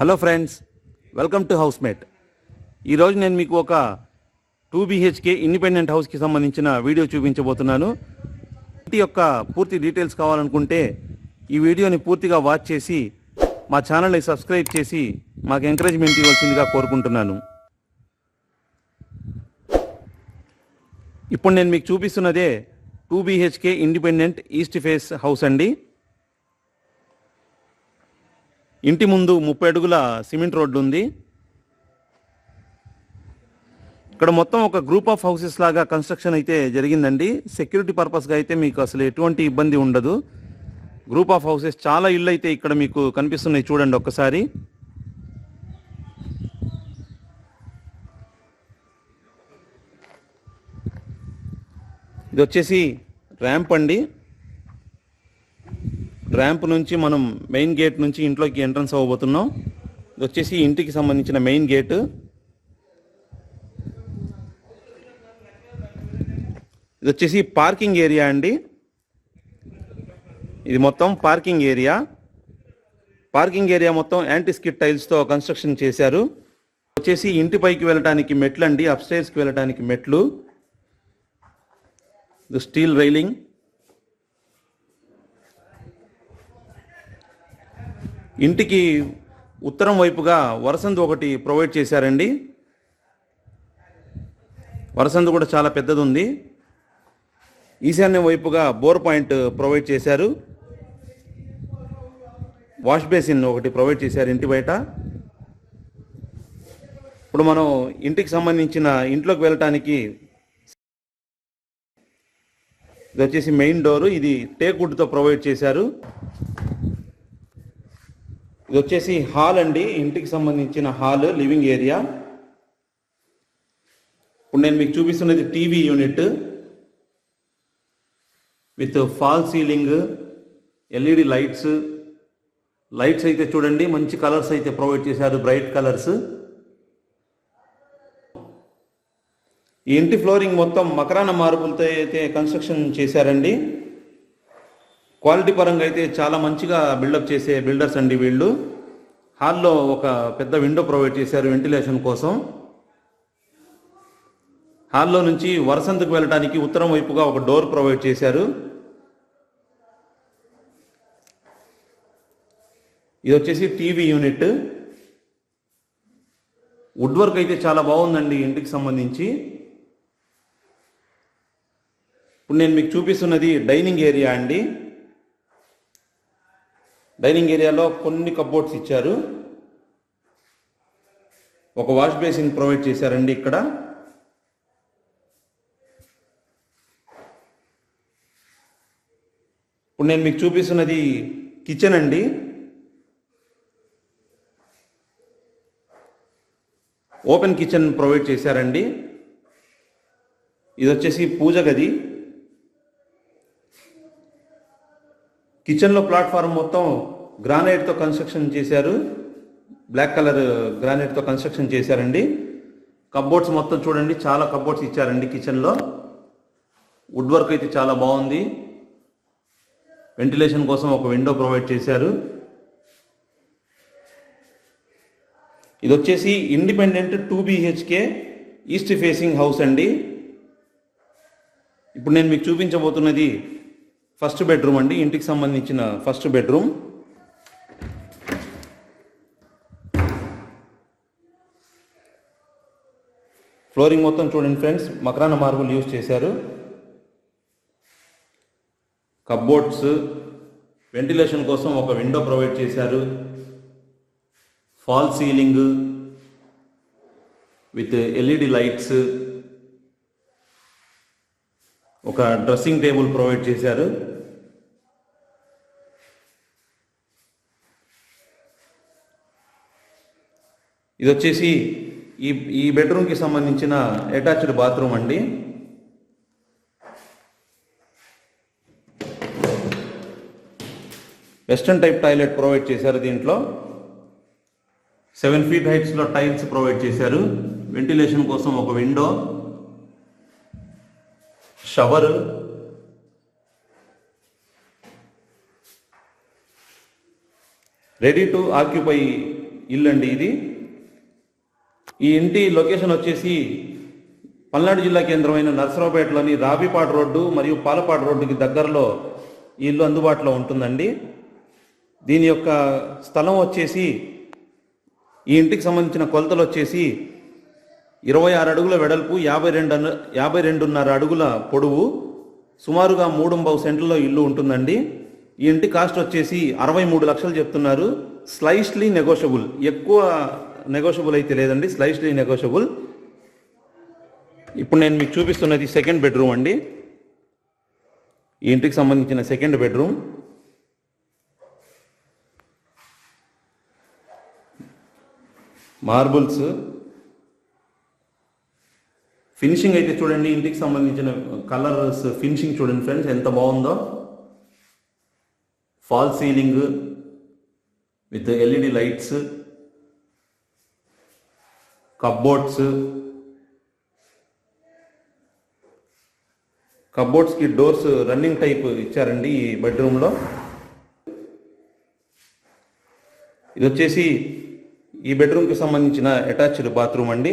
Hello friends welcome to housemate ఈరోజు నేను మీకు ఒక టూ బీహెచ్కే ఇండిపెండెంట్ హౌస్కి సంబంధించిన వీడియో చూపించబోతున్నాను. ఇంటి యొక్క పూర్తి డీటెయిల్స్ కావాలనుకుంటే ఈ వీడియోని పూర్తిగా వాచ్ చేసి మా ఛానల్ని సబ్స్క్రైబ్ చేసి మాకు ఎంకరేజ్మెంట్ ఇవ్వాల్సిందిగా కోరుకుంటున్నాను. ఇప్పుడు నేను మీకు చూపిస్తున్నదే two BHK independent east face house అండి. ఇంటి ముందు ముప్పై అడుగుల సిమెంట్ రోడ్డు ఉంది ఇక్కడ మొత్తం ఒక గ్రూప్ ఆఫ్ హౌసెస్ లాగా కన్స్ట్రక్షన్ అయితే జరిగిందండి. సెక్యూరిటీ పర్పస్గా అయితే మీకు అసలు ఎటువంటి ఇబ్బంది ఉండదు. గ్రూప్ ఆఫ్ హౌసెస్ చాలా ఇళ్ళు అయితే ఇక్కడ మీకు కనిపిస్తున్నాయి చూడండి ఒక్కసారి. ఇది వచ్చేసి ర్యాంప్ అండి. ర్యాంప్ నుంచి మనం మెయిన్ గేట్ నుంచి ఇంట్లోకి ఎంట్రన్స్ అవ్వబోతున్నాం. ఇది వచ్చేసి ఇంటికి సంబంధించిన మెయిన్ గేటు. ఇది వచ్చేసి పార్కింగ్ ఏరియా అండి. ఇది మొత్తం పార్కింగ్ ఏరియా. పార్కింగ్ ఏరియా మొత్తం యాంటీస్కిట్ టైల్స్తో కన్స్ట్రక్షన్ చేశారు. వచ్చేసి ఇంటి పైకి వెళ్ళటానికి మెట్లు అండి అప్స్టైర్స్కి వెళ్ళడానికి మెట్లు. ఇది స్టీల్ రైలింగ్. ఇంటికి ఉత్తరం వైపుగా వరసందు ఒకటి ప్రొవైడ్ చేశారండి. వరసందు కూడా చాలా పెద్దది ఉంది ఈశాన్యం వైపుగా బోర్ పాయింట్ ప్రొవైడ్ చేశారు. వాష్ బేసిన్ ఒకటి ప్రొవైడ్ చేశారు ఇంటి బయట. ఇప్పుడు మనం ఇంటికి సంబంధించిన ఇంట్లోకి వెళ్ళటానికి ఇది వచ్చేసి మెయిన్ డోరు. ఇది టేక్ వుడ్తో ప్రొవైడ్ చేశారు. ఇది వచ్చేసి హాల్ అండి. ఇంటికి సంబంధించిన హాల్ లివింగ్ ఏరియా. ఇప్పుడు నేను మీకు చూపిస్తున్నది TV unit. With fall ceiling LED lights. Lights అయితే చూడండి మంచి కలర్స్ అయితే ప్రొవైడ్ చేశారు బ్రైట్ కలర్స్. ఈ ఇంటి ఫ్లోరింగ్ మొత్తం మకరాన మార్పులతో అయితే కన్స్ట్రక్షన్ చేశారండి. క్వాలిటీ పరంగా అయితే చాలా మంచిగా బిల్డప్ చేసే బిల్డర్స్ అండి వీళ్ళు. హాల్లో ఒక పెద్ద విండో ప్రొవైడ్ చేశారు వెంటిలేషన్ కోసం. హాల్లో నుంచి వరసంతకు వెళ్ళడానికి ఉత్తరం వైపుగా ఒక డోర్ ప్రొవైడ్ చేశారు. ఇది వచ్చేసి టీవీ యూనిట్. వుడ్ వర్క్ అయితే చాలా బాగుందండి ఇంటికి సంబంధించి. ఇప్పుడు నేను మీకు చూపిస్తున్నది డైనింగ్ ఏరియా అండి. డైనింగ్ ఏరియాలో కొన్ని కబోర్డ్స్ ఇచ్చారు. ఒక వాష్ బేసిన్ ప్రొవైడ్ చేశారండి ఇక్కడ. ఇప్పుడు నేను మీకు చూపిస్తున్నది కిచెన్ అండి. ఓపెన్ కిచెన్ ప్రొవైడ్ చేశారండి. ఇది వచ్చేసి పూజ గది. కిచెన్లో ప్లాట్ఫారం మొత్తం గ్రానైట్తో కన్స్ట్రక్షన్ చేశారు. బ్లాక్ కలర్ గ్రానైట్తో కన్స్ట్రక్షన్ చేశారండి. కబ్బోర్డ్స్ మొత్తం చూడండి చాలా కబ్బోర్డ్స్ ఇచ్చారండి కిచెన్లో. వుడ్ వర్క్ అయితే చాలా బాగుంది. వెంటిలేషన్ కోసం ఒక విండో ప్రొవైడ్ చేశారు. ఇది వచ్చేసి independent two BHK east facing house అండి. ఇప్పుడు నేను మీకు చూపించబోతున్నది ఫస్ట్ బెడ్రూమ్ అండి ఇంటికి సంబంధించిన ఫస్ట్ బెడ్రూమ్. ఫ్లోరింగ్ మొత్తం చూడండి ఫ్రెండ్స్ మకరాన మార్బుల్ యూజ్ చేశారు. కబ్బోర్డ్స్ వెంటిలేషన్ కోసం ఒక విండో ప్రొవైడ్ చేశారు. Fall ceiling with LED lights. ఒక డ్రెస్సింగ్ టేబుల్ ప్రొవైడ్ చేశారు. ఇది వచ్చేసి ఈ ఈ బెడ్రూమ్కి సంబంధించిన అటాచ్డ్ బాత్రూమ్ అండి. వెస్టర్న్ టైప్ టాయిలెట్ ప్రొవైడ్ చేశారు దీంట్లో. సెవెన్ ఫీట్ హైట్స్లో టైల్స్ ప్రొవైడ్ చేశారు. వెంటిలేషన్ కోసం ఒక window shower ready to occupy ఇల్లు అండి ఇది. ఈ ఇంటి లొకేషన్ వచ్చేసి పల్నాడు జిల్లా కేంద్రమైన నర్సరావుపేటలోని రాబీపాడు రోడ్డు మరియు పాలపాడు రోడ్డుకి దగ్గరలో ఈ ఇల్లు అందుబాటులో ఉంటుందండి. దీని యొక్క స్థలం వచ్చేసి ఈ ఇంటికి సంబంధించిన కొలతలు వచ్చేసి ఇరవై ఆరు అడుగుల వెడల్పు యాభై రెండు యాభై రెండున్నర అడుగుల పొడవు సుమారుగా మూడుంబావు సెంట్లలో ఇల్లు ఉంటుందండి. ఈ ఇంటి కాస్ట్ వచ్చేసి అరవై మూడు లక్షలు చెప్తున్నారు. స్లైస్లీ నెగోషియబుల్ ఎక్కువ నెగోషియబుల్ అయితే లేదండి స్లైస్లీ నెగోషియబుల్ ఇప్పుడు నేను మీకు చూపిస్తున్నది సెకండ్ బెడ్రూమ్ అండి. ఈ ఇంటికి సంబంధించిన సెకండ్ బెడ్రూమ్ మార్బుల్స్ ఫినిషింగ్ అయితే చూడండి ఇంటికి సంబంధించిన కలర్స్ ఫినిషింగ్ చూడండి ఫ్రెండ్స్ ఎంత బాగుందో. Fall ceiling with LED lights cupboards కబ్బోర్డ్స్కి doors running type ఇచ్చారండి ఈ బెడ్రూమ్లో ఇది వచ్చేసి ఈ బెడ్రూమ్కి సంబంధించిన అటాచ్డ్ బాత్రూమ్ అండి.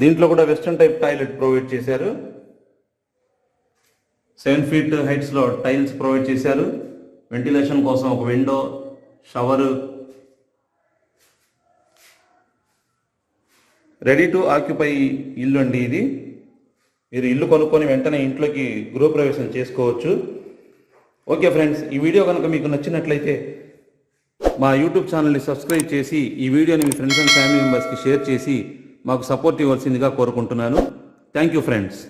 దీంట్లో కూడా వెస్ట్రన్ టైప్ టాయిలెట్ ప్రొవైడ్ చేశారు. సెవెన్ ఫీట్ హైట్స్లో టైల్స్ ప్రొవైడ్ చేశారు. వెంటిలేషన్ కోసం ఒక window shower ready to occupy ఇల్లు అండి ఇది. మీరు ఇల్లు కొనుక్కొని వెంటనే ఇంట్లోకి గృహప్రవేశం చేసుకోవచ్చు. ఓకే ఫ్రెండ్స్ ఈ వీడియో కనుక మీకు నచ్చినట్లయితే మా యూట్యూబ్ ఛానల్ని సబ్స్క్రైబ్ చేసి ఈ వీడియోని మీ ఫ్రెండ్స్ అండ్ ఫ్యామిలీ మెంబర్స్కి షేర్ చేసి మాకు సపోర్ట్ ఇవ్వాల్సిందిగా కోరుకుంటున్నాను. Thank you friends.